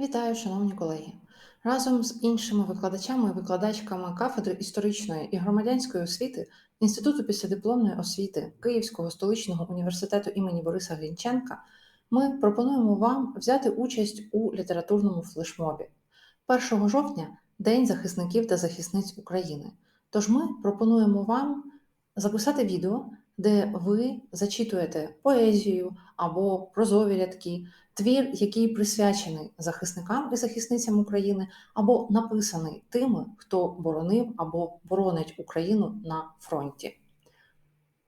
Вітаю, шановні колеги! Разом з іншими викладачами і викладачками кафедри історичної і громадянської освіти Інституту післядипломної освіти Київського столичного університету імені Бориса Глінченка ми пропонуємо вам взяти участь у літературному флешмобі 1 жовтня День захисників та захисниць України. Тож ми пропонуємо вам записати відео, де ви зачитуєте поезію або прозові рядки, твір, який присвячений захисникам і захисницям України, або написаний тими, хто боронив або боронить Україну на фронті.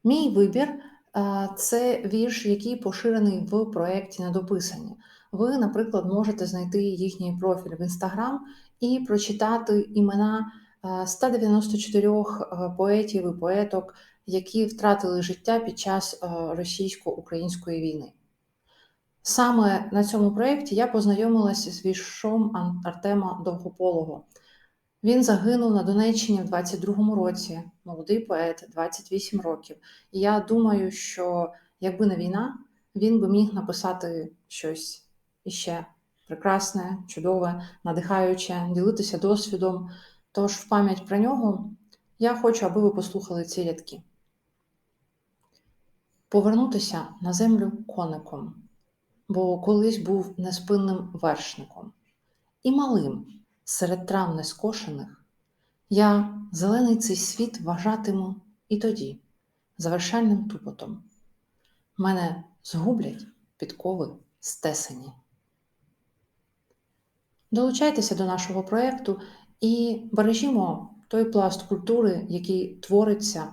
Мій вибір е, це вірш, який поширений в проєкті Недописані. Ви, наприклад, можете знайти їхній профіль в інстаграм і прочитати імена 194 е, поетів і поеток, які втратили життя під час е, російсько-української війни. Саме на цьому проєкті я познайомилася з віршом Артема Довгополого. Він загинув на Донеччині в 22-му році, молодий поет, 28 років. І я думаю, що якби не війна, він би міг написати щось іще прекрасне, чудове, надихаюче, ділитися досвідом. Тож, в пам'ять про нього я хочу, аби ви послухали ці рядки. Повернутися на землю коником, бо колись був неспинним вершником, і малим серед трав нескошених я зелений цей світ вважатиму і тоді, завершальним тупотом. Мене згублять підкови стесені. Долучайтеся до нашого проєкту і бережімо той пласт культури, який твориться